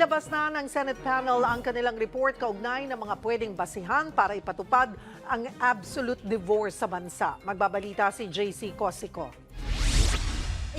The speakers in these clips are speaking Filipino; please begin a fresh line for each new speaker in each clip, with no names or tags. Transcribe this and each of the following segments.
Inilabas na ng Senate panel ang kanilang report kaugnay ng mga pwedeng basihan para ipatupad ang absolute divorce sa bansa. Magbabalita si JC Cosico.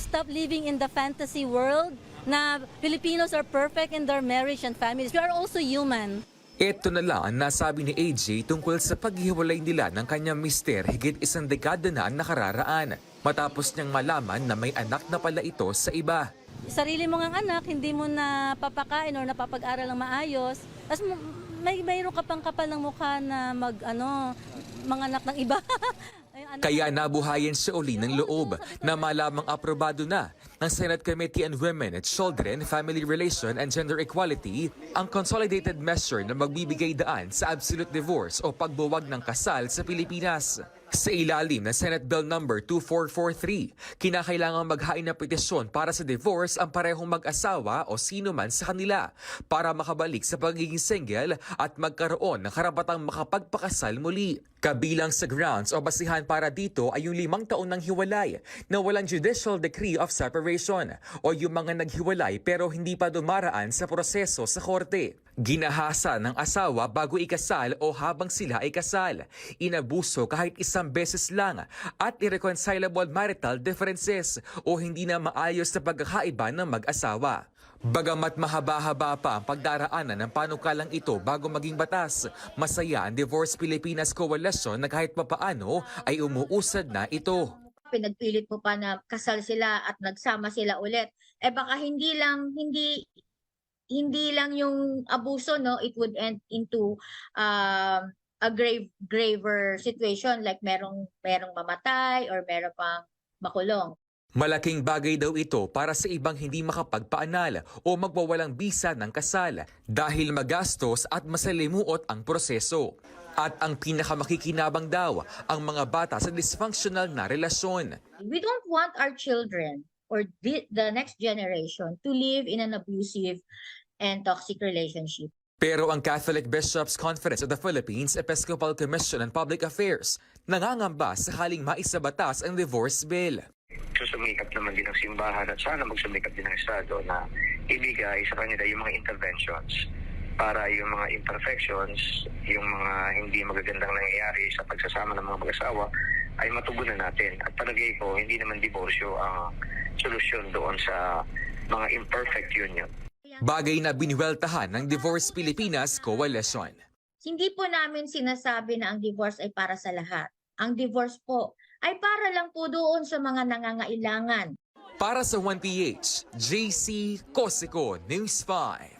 stop living in the fantasy world na Filipinos are perfect in their marriage and families. We are also human.
Ito na lang ang nasabi ni AJ tungkol sa paghiwalay nila ng kanyang mister higit isang dekada na ang nakararaan matapos niyang malaman na may anak na pala ito sa iba.
Sarili mo ngang anak, hindi mo na papakain or napapag-aral ng maayos. Tapos may mayroon ka pang kapal ng mukha na mag ano, mga anak ng iba. Ay, anak-
Kaya nabuhayan siya uli ng loob na malamang aprobado na ng Senate Committee on Women, Children, Family Relation and Gender Equality ang consolidated measure na magbibigay daan sa absolute divorce o pagbuwag ng kasal sa Pilipinas. Sa ilalim ng Senate Bill number 2443, kinakailangang maghain ng petisyon para sa divorce ang parehong mag-asawa o sino man sa kanila para makabalik sa pagiging single at magkaroon ng karapatang makapagpakasal muli. Kabilang sa grounds o basihan para dito ay yung limang taon ng hiwalay na walang judicial decree of separation o yung mga naghiwalay pero hindi pa dumaraan sa proseso sa korte. Ginahasa ng asawa bago ikasal o habang sila ay kasal. Inabuso kahit isang beses lang at irreconcilable marital differences o hindi na maayos sa pagkakaiba ng mag-asawa. Bagamat mahaba-haba pa ang pagdaraanan ng panukalang ito bago maging batas, masaya ang Divorce Pilipinas Coalition na kahit papaano ay umuusad na ito.
pinagpilit mo pa na kasal sila at nagsama sila ulit. Eh baka hindi lang hindi hindi lang yung abuso no, it would end into um, a grave graver situation like merong merong mamatay or meron pang makulong.
Malaking bagay daw ito para sa ibang hindi makapagpaanal o magwawalang bisa ng kasal dahil magastos at masalimuot ang proseso. At ang pinakamakikinabang daw ang mga bata sa dysfunctional na relasyon.
We don't want our children or the, the next generation to live in an abusive and toxic relationship.
Pero ang Catholic Bishops Conference of the Philippines Episcopal Commission on Public Affairs nangangamba sakaling maisabatas ang divorce bill.
susumikap naman din ng simbahan at sana magsumikap din ng Estado na ibigay sa kanila yung mga interventions para yung mga imperfections, yung mga hindi magagandang nangyayari sa pagsasama ng mga mag-asawa ay matugunan natin. At palagay ko, hindi naman diborsyo ang solusyon doon sa mga imperfect union.
Bagay na binweltahan ng Divorce Pilipinas Coalition.
Hindi po namin sinasabi na ang divorce ay para sa lahat. Ang divorce po ay para lang po doon sa mga nangangailangan.
Para sa 1PH, JC Cosico News 5.